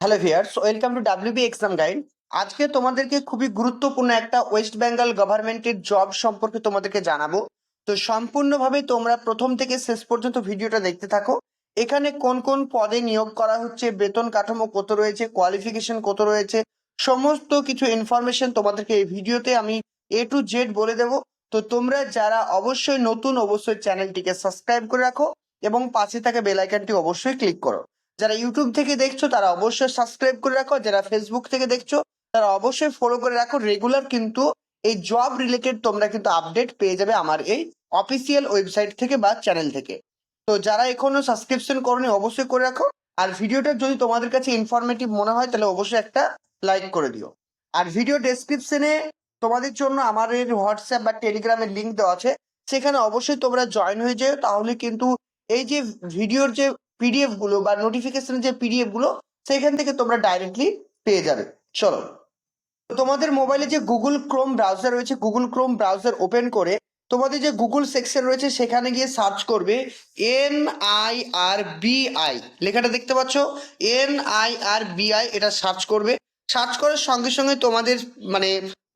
Hello viewers welcome to WB exam guide আজকে তোমাদেরকে খুবই গুরুত্বপূর্ণ একটা ওয়েস্ট বেঙ্গল গভর্নমেন্টের জব সম্পর্কে তোমাদেরকে জানাব। তো সম্পূর্ণভাবে তোমরা প্রথম থেকে শেষ পর্যন্ত ভিডিওটা দেখতে থাকো। এখানে কোন কোন পদে নিয়োগ করা হচ্ছে, বেতন কাঠামো কত রয়েছে কোয়ালিফিকেশন কত রয়েছে, সমস্ত কিছু ইনফরমেশন তোমাদেরকে এই ভিডিওতে আমি এ টু জেড বলে দেব। তো তোমরা যারা অবশ্যই নতুন, অবশ্যই চ্যানেলটিকে সাবস্ক্রাইব করে রাখো এবং পাশে থাকা বেল আইকনটি অবশ্যই ক্লিক করো। যারা ইউটিউব থেকে দেখছ, তারা অবশ্যই সাবস্ক্রাইব করে রাখো। যারা ফেসবুক থেকে দেখছ, তারা অবশ্যই ফলো করে রাখো। রেগুলার কিন্তু এই জব রিলেটেড তোমরা কিন্তু আপডেট পেয়ে যাবে আমার এই অফিসিয়াল ওয়েবসাইট থেকে বা চ্যানেল থেকে। তো যারা এখনও সাবস্ক্রিপশন করনি, অবশ্যই করে রাখো। আর ভিডিওটা যদি তোমাদের কাছে ইনফরমেটিভ মনে হয়, তাহলে অবশ্যই একটা লাইক করে দিও। আর ভিডিও ডেসক্রিপশনে তোমাদের জন্য আমার এই হোয়াটসঅ্যাপ বা টেলিগ্রামের লিঙ্ক দেওয়া আছে। সেখানে অবশ্যই তোমরা জয়েন হয়ে যেও। তাহলে কিন্তু এই যে ভিডিওর যে পিডিএফগুলো বা নোটিফিকেশনের যে পিডিএফগুলো, সেখান থেকে তোমরা ডাইরেক্টলি পেয়ে যাবে। চলো। তোমাদের মোবাইলে যে গুগল ক্রোম ব্রাউজার রয়েছে গুগল ক্রোম ব্রাউজার ওপেন করে তোমাদের যে গুগল সেকশন রয়েছে, সেখানে গিয়ে সার্চ করবে N I R B I লেখাটা দেখতে পাচ্ছ? N I R B I এটা সার্চ করবে। সার্চ করার সঙ্গে সঙ্গে তোমাদের মানে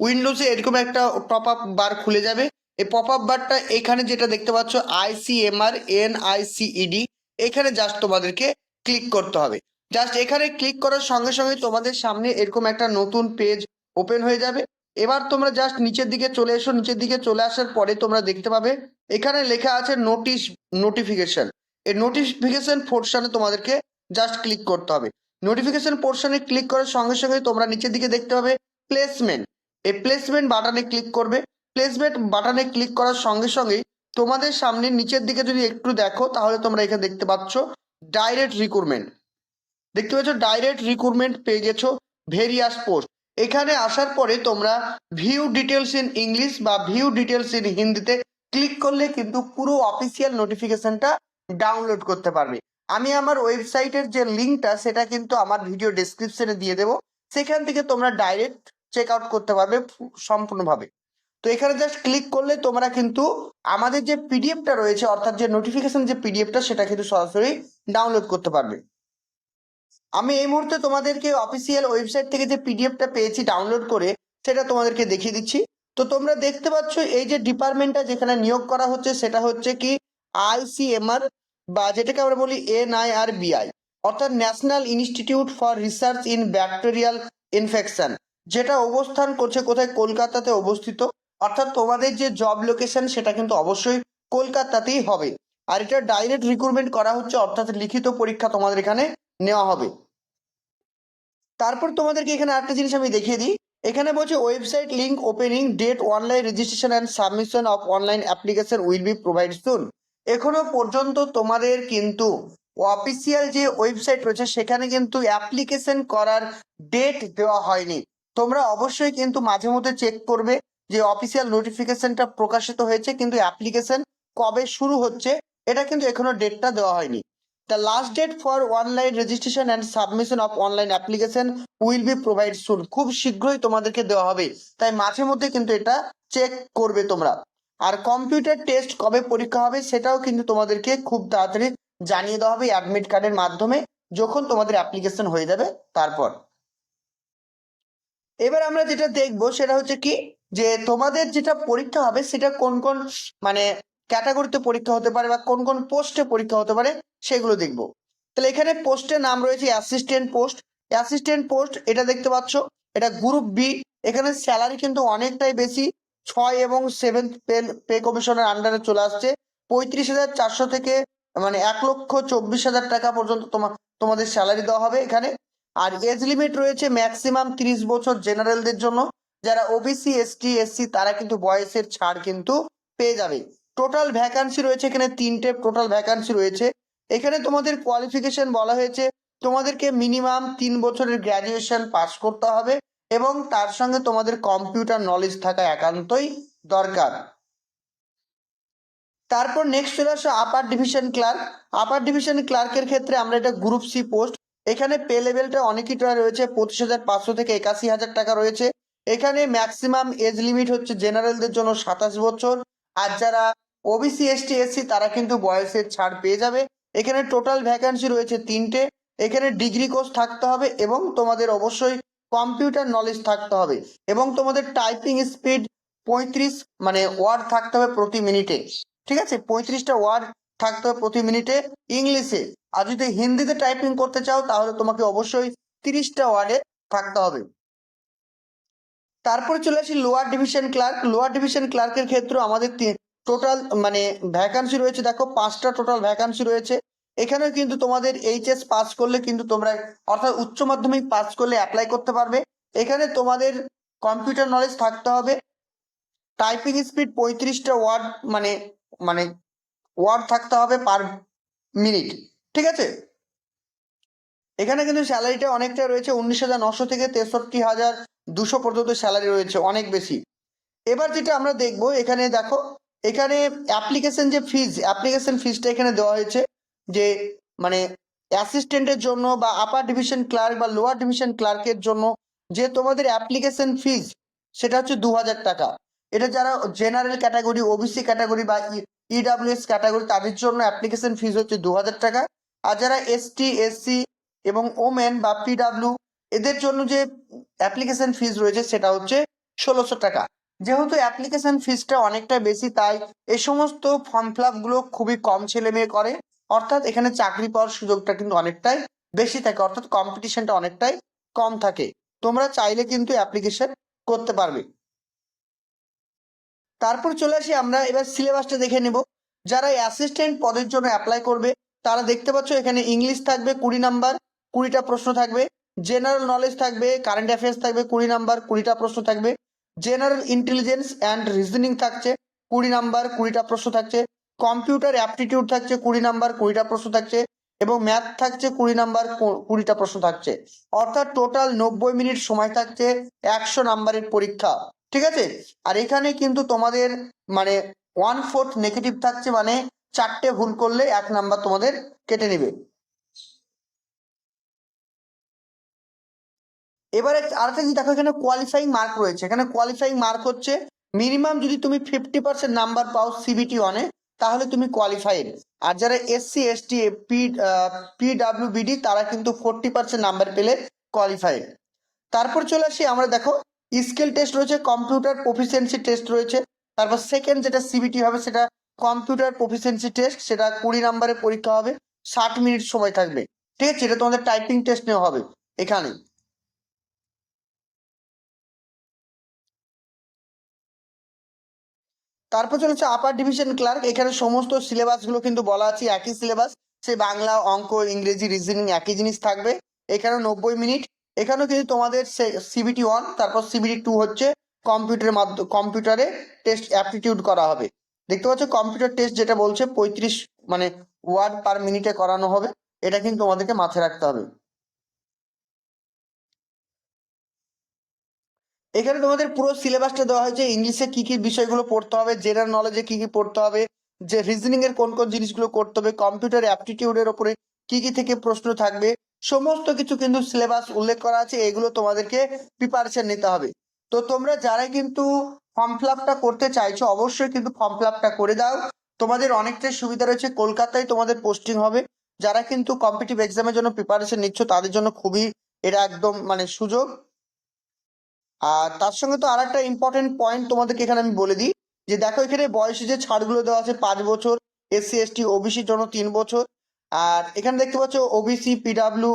উইন্ডোজে এরকম একটা পপ আপ বার খুলে যাবে। এই পপ আপ বারটা এখানে যেটা দেখতে পাচ্ছ আইসিএমআর এন আইসিইডি এখানে জাস্ট তোমাদেরকে ক্লিক করতে হবে। জাস্ট এখানে ক্লিক করার সঙ্গে সঙ্গে তোমাদের সামনে এরকম একটা নতুন পেজ ওপেন হয়ে যাবে। এবার তোমরা জাস্ট নিচের দিকে চলে এসো। নিচের দিকে চলে আসার পরে তোমরা দেখতে পাবে, এখানে লেখা আছে নোটিশ নোটিফিকেশন এই নোটিফিকেশন পোর্শনে তোমাদেরকে জাস্ট ক্লিক করতে হবে। নোটিফিকেশন পোর্শনে ক্লিক করার সঙ্গে সঙ্গে তোমরা নিচের দিকে দেখতে পাবে প্লেসমেন্ট এই প্লেসমেন্ট বাটনে ক্লিক করবে। প্লেসমেন্ট বাটনে ক্লিক করার সঙ্গে সঙ্গেই তোমাদের সামনে নিচের দিকে যদি একটু দেখো, তাহলে তোমরা এখানে দেখতে পাচ্ছ ডাইরেক্ট রিক্রুটমেন্ট দেখতে পাচ্ছ ডাইরেক্ট রিক্রুটমেন্ট পেয়ে গেছো ভেরিয়াস পোস্ট এখানে আসার পরে তোমরা ভিউ ডিটেলস ইন ইংলিশ বা ভিউ ডিটেলস ইন হিন্দিতে ক্লিক করলে কিন্তু পুরো অফিসিয়াল নোটিফিকেশনটা ডাউনলোড করতে পারবে। আমি আমার ওয়েবসাইটের যে লিঙ্কটা সেটা কিন্তু আমার ভিডিও ডেসক্রিপশনে দিয়ে দেবো। সেখান থেকে তোমরা ডাইরেক্ট চেক আউট করতে পারবে সম্পূর্ণভাবে। তো এখানে জাস্ট ক্লিক করলে তোমরা কিন্তু আমাদের যে পিডিএফটা রয়েছে, অর্থাৎ যে নোটিফিকেশন যে পিডিএফটা সেটা কিন্তু সরাসরি ডাউনলোড করতে পারবে। আমি এই মুহূর্তে তোমাদেরকে অফিসিয়াল ওয়েবসাইট থেকে যে পিডিএফটা পেয়েছি ডাউনলোড করে, সেটা তোমাদেরকে দেখিয়ে দিচ্ছি। তো তোমরা দেখতে পাচ্ছ, এই যে ডিপার্টমেন্টটা যেখানে নিয়োগ করা হচ্ছে, সেটা হচ্ছে কি আইসিএমআর বা যেটাকে আমরা বলি এনআইআর বিআই অর্থাৎ national institute for research in bacterial infection যেটা অবস্থান করছে কোথায়? কলকাতাতে অবস্থিত। অর্থাৎ তোমাদের যে জব লোকেশন সেটা কিন্তু অবশ্যই কলকাতাতেই হবে। আর এটা ডাইরেক্ট রিক্রুটমেন্ট করা হচ্ছে, অর্থাৎ লিখিত পরীক্ষা তোমাদের এখানে নেওয়া হবে। তারপর তোমাদেরকে এখানে আরেকটা জিনিস আমি দেখিয়ে দিই। এখানে বলছে website link opening date online registration and submission of online application will be provide soon এখনও পর্যন্ত তোমাদের কিন্তু অফিসিয়াল যে ওয়েবসাইট রয়েছে, সেখানে কিন্তু অ্যাপ্লিকেশন করার ডেট দেওয়া হয়নি। তোমরা অবশ্যই কিন্তু মাঝে মধ্যে চেক করবে। যে অফিসিয়াল নোটিফিকেশনটা প্রকাশিত হয়েছে, কিন্তু অ্যাপ্লিকেশন কবে শুরু হচ্ছে, এটা কিন্তু এখনও ডেটটা দেওয়া হয়নি। The last date for online registration and submission of online application will be provide soon খুব শীঘ্রই তোমাদেরকে দেওয়া হবে। তাই মাঝে মধ্যে কিন্তু এটা চেক করবে তোমরা। আর কম্পিউটার টেস্ট কবে পরীক্ষা হবে, সেটাও কিন্তু তোমাদেরকে খুব তাড়াতাড়ি জানিয়ে দেওয়া হবে অ্যাডমিট কার্ডের মাধ্যমে, যখন তোমাদের অ্যাপ্লিকেশন হয়ে যাবে, তারপর। এবার আমরা যেটা দেখব, সেটা হচ্ছে কি যে তোমাদের যেটা পরীক্ষা হবে সেটা কোন কোন মানে ক্যাটাগরিতে পরীক্ষা হতে পারে বা কোন কোন পোস্টে পরীক্ষা হতে পারে সেগুলো দেখব। তাহলে এখানে পোস্টের নাম রয়েছে অ্যাসিস্ট্যান্ট পোস্ট অ্যাসিস্ট্যান্ট পোস্ট এটা দেখতে পাচ্ছ, এটা গ্রুপ বি এখানে স্যালারি কিন্তু অনেকটাই বেশি। ছয় এবং সেভেন্থ পে পে কমিশনের আন্ডারে চলে আসছে। পঁয়ত্রিশ হাজার চারশো থেকে মানে এক লক্ষ চব্বিশ হাজার টাকা পর্যন্ত তোমার তোমাদের স্যালারি দেওয়া হবে এখানে। আর এজ লিমিট রয়েছে ম্যাক্সিমাম তিরিশ বছর জেনারেলদের জন্য। যারা ওবিসি এসটি এসসি তারা কিন্তু বয়সের ছাড় কিন্তু পেয়ে যাবে। টোটাল ভ্যাকান্সি রয়েছে এখানে তিনটে টোটাল ভ্যাকান্সি রয়েছে। এখানে তোমাদের কোয়ালিফিকেশন বলা হয়েছে, তোমাদেরকে মিনিমাম তিন বছরের গ্র্যাজুয়েশন পাস করতে হবে এবং তার সঙ্গে তোমাদের কম্পিউটার নলেজ থাকা একান্তই দরকার। তারপর নেক্সট চলে আসো upper division clerk upper division ক্লার্কের ক্ষেত্রে আমরা এটা গ্রুপ সি পোস্ট এখানে পে লেভেলটা অনেকটা রয়েছে, পঁচিশ হাজার পাঁচশো থেকে একাশি হাজার টাকা রয়েছে। এখানে ম্যাক্সিমাম এজ লিমিট হচ্ছে জেনারেলদের জন্য সাতাশ বছর। আর যারা ওবিসি এসটি এসসি তারা কিন্তু বয়সের ছাড় পেয়ে যাবে। এখানে টোটাল ভ্যাকান্সি রয়েছে তিনটে। এখানে ডিগ্রি কোর্স থাকতে হবে এবং তোমাদের অবশ্যই কম্পিউটার নলেজ থাকতে হবে এবং তোমাদের টাইপিং স্পিড পঁয়ত্রিশ মানে ওয়ার্ড থাকতে হবে প্রতি মিনিটে ঠিক আছে? পঁয়ত্রিশটা ওয়ার্ড থাকতে হবে প্রতি মিনিটে ইংলিশে আর যদি হিন্দিতে টাইপিং করতে চাও, তাহলে তোমাকে অবশ্যই তিরিশটা ওয়ার্ডে থাকতে হবে। তারপরে চলে আসি lower division clerk lower division ক্লার্কের ক্ষেত্রে আমাদের টোটাল মানে ভ্যাকান্সি রয়েছে। দেখো, পাঁচটা টোটাল ভ্যাকান্সি রয়েছে। এখানেও কিন্তু তোমাদের এইচএস পাস করলে কিন্তু তোমরা, অর্থাৎ উচ্চ মাধ্যমিক পাস করলে অ্যাপ্লাই করতে পারবে। এখানে তোমাদের কম্পিউটার নলেজ থাকতে হবে। টাইপিং স্পিড পঁয়ত্রিশটা ওয়ার্ড মানে মানে ওয়ার্ড থাকতে হবে পার মিনিট ঠিক আছে? এখানে কিন্তু স্যালারিটা অনেকটা রয়েছে। উনিশ হাজার নশো থেকে তেষট্টি হাজার দুশো পর্যন্ত স্যালারি রয়েছে, অনেক বেশি। এবার যেটা আমরা দেখব, এখানে দেখো, এখানে অ্যাপ্লিকেশন যে ফিজ অ্যাপ্লিকেশন ফিজটা এখানে দেওয়া হয়েছে যে মানে অ্যাসিস্ট্যান্টের জন্য বা আপার ডিভিশন ক্লার্ক বা লোয়ার ডিভিশন ক্লার্কের জন্য যে তোমাদের অ্যাপ্লিকেশন ফিজ সেটা হচ্ছে দু হাজার টাকা। এটা যারা জেনারেল ক্যাটাগরি ওবিসি ক্যাটাগরি বা ইডাব্লিউএস ক্যাটাগরি তাদের জন্য অ্যাপ্লিকেশন ফিজ হচ্ছে দু হাজার টাকা। আর যারা এসটি এসসি এবং ওমেন বা পিডাব্লিউ এদের জন্য যে অ্যাপ্লিকেশন ফিজ রয়েছে সেটা হচ্ছে ষোলোশো টাকা। যেহেতু অ্যাপ্লিকেশন ফিজটা অনেকটা বেশি, তাই এই সমস্ত ফর্ম ফিলগুলো খুবই কম ছেলে মেয়ে করে। অর্থাৎ এখানে চাকরি পাওয়ার সুযোগটা কিন্তু অনেকটাই বেশি থাকে, অর্থাৎ কম্পিটিশনটা অনেকটাই কম থাকে। তোমরা চাইলে কিন্তু অ্যাপ্লিকেশন করতে পারবে। তারপর চলে আসি আমরা, এবার সিলেবাসটা দেখে নেব। যারা অ্যাসিস্ট্যান্ট পদের জন্য অ্যাপ্লাই করবে, তারা দেখতে পাচ্ছ এখানে ইংলিশ থাকবে কুড়ি নাম্বার কুড়িটা প্রশ্ন থাকবে। জেনারেল নলেজ থাকবে কারেন্ট অ্যাফেয়ার্স থাকবে, কুড়ি নাম্বার কুড়িটা প্রশ্ন থাকবে। জেনারেল ইন্টেলিজেন্স অ্যান্ড রিজনিং থাকছে, কুড়ি নাম্বার কুড়িটা প্রশ্ন থাকছে। কম্পিউটার অ্যাপটিটিউড থাকছে, কুড়ি নাম্বার কুড়িটা প্রশ্ন থাকছে। এবং ম্যাথ থাকছে, কুড়ি নাম্বার কুড়িটা প্রশ্ন থাকছে। অর্থাৎ টোটাল নব্বই মিনিট সময় থাকছে, একশো নাম্বারের পরীক্ষা। ঠিক আছে? আর এখানে কিন্তু তোমাদের মানে ওয়ান ফোর্থ নেগেটিভ থাকছে মানে চারটে ভুল করলে এক নাম্বার তোমাদের কেটে নেবে। এবারে আরেকটা জিনিস দেখো, এখানে কোয়ালিফাইং মার্ক রয়েছে। এখানে কোয়ালিফাইং মার্ক হচ্ছে মিনিমাম যদি তুমি ফিফটি পার্সেন্ট নাম্বার পাও সিবিটি ওয়ানে তাহলে তুমি কোয়ালিফাইড আর যারা এসসি এসটি পি পিডাব্লিউবিডি তারা কিন্তু ফোরটি পার্সেন্ট নাম্বার পেলে কোয়ালিফাইড তারপর চলে আসি আমরা দেখো স্কিল টেস্ট রয়েছে কম্পিউটার প্রফিসিয়েন্সি টেস্ট রয়েছে। তারপর সেকেন্ড যেটা সিবিটি হবে, সেটা কম্পিউটার প্রফিসিয়েন্সি টেস্ট সেটা কুড়ি নাম্বারের পরীক্ষা হবে, ষাট মিনিট সময় থাকবে। ঠিক আছে, এটা তোমাদের টাইপিং টেস্ট নেওয়া হবে, এখানে। তারপর চলেছে আপার ডিভিশন ক্লার্ক এখানে সমস্ত সিলেবাসগুলো কিন্তু বলা আছে, একই সিলেবাস সে বাংলা, অঙ্ক, ইংরেজি রিজনিং একই জিনিস থাকবে। এখানে নব্বই মিনিট এখানেও কিন্তু তোমাদের সিবিটি ওয়ান তারপর সিবিটি টু হচ্ছে কম্পিউটারের মাধ্যমে কম্পিউটারে টেস্ট অ্যাপটিটিউড করা হবে। দেখতে পাচ্ছ কম্পিউটার টেস্ট যেটা বলছে পঁয়ত্রিশ মানে ওয়ার্ড পার মিনিটে করানো হবে। এটা কিন্তু তোমাদেরকে মাথায় রাখতে হবে। এখানে তোমাদের পুরো সিলেবাসটা দেওয়া হয়েছে, ইংলিশে কি কি বিষয়গুলো পড়তে হবে জেনারেল নলেজে কি কি পড়তে হবে, যে রিজনিং এর কোন কোন জিনিসগুলো করতে হবে কম্পিউটার অ্যাপটিটিউডের ওপরে কি কি থেকে প্রশ্ন থাকবে, সমস্ত কিছু কিন্তু সিলেবাস উল্লেখ করা আছে, এগুলো তোমাদেরকে প্রিপারেশন নিতে হবে। তো তোমরা যারা কিন্তু ফর্ম ফিল করতে চাইছো, অবশ্যই কিন্তু ফর্ম ফিল করে দাও। তোমাদের অনেকটাই সুবিধা রয়েছে, কলকাতায় তোমাদের পোস্টিং হবে। যারা কিন্তু কম্পিটিভ এক্সামের জন্য প্রিপারেশন নিচ্ছ, তাদের জন্য খুবই এটা একদম মানে সুযোগ। আর তার সঙ্গে তো আর একটা ইম্পর্টেন্ট পয়েন্ট তোমাদেরকে এখানে আমি বলে দিই, যে দেখো এখানে বয়সে যে ছাড়গুলো দেওয়া আছে পাঁচ বছর এসসি এসটি ওবিসির জন্য তিন বছর, আর এখানে দেখতে পাচ্ছ ওবিসি পিডাব্লিউ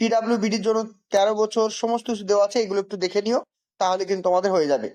পিডাব্লিউ বিডির জন্য তেরো বছর, সমস্ত কিছু দেওয়া আছে, এগুলো একটু দেখে নিও, তাহলে কিন্তু তোমাদের হয়ে যাবে।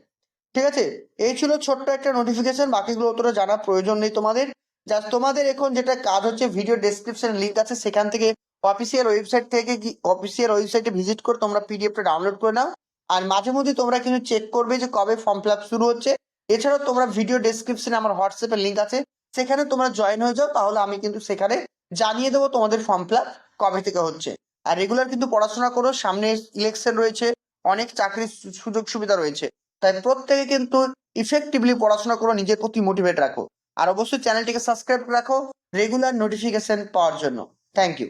ঠিক আছে? এই ছিল ছোট্ট একটা নোটিফিকেশন বাকিগুলো অতটা জানার প্রয়োজন নেই তোমাদের। জাস্ট তোমাদের এখন যেটা কাজ হচ্ছে ভিডিও ডেসক্রিপশন লিঙ্ক আছে, সেখান থেকে অফিসিয়াল ওয়েবসাইট থেকে অফিসিয়াল ওয়েবসাইটে ভিজিট করে তোমরা পিডিএফটা ডাউনলোড করে নাও। আর মাঝে মধ্যে তোমরা কিন্তু চেক করবে যে কবে ফর্ম ফিল শুরু হচ্ছে। এছাড়াও তোমরা ভিডিও ডেসক্রিপশনে আমার হোয়াটসঅ্যাপের লিঙ্ক আছে। সেখানে তোমরা জয়েন হয়ে যাও, তাহলে আমি কিন্তু সেখানে জানিয়ে দেবো তোমাদের ফর্ম ফিল কবে থেকে হচ্ছে। আর রেগুলার কিন্তু পড়াশোনা করো, সামনে ইলেকশন রয়েছে, অনেক চাকরির সুযোগ সুবিধা রয়েছে। তাই প্রত্যেকে কিন্তু ইফেক্টিভলি পড়াশোনা করো, নিজের প্রতি মোটিভেট রাখো। আর অবশ্যই চ্যানেলটিকে সাবস্ক্রাইব রাখো রেগুলার নোটিফিকেশন পাওয়ার জন্য। Thank you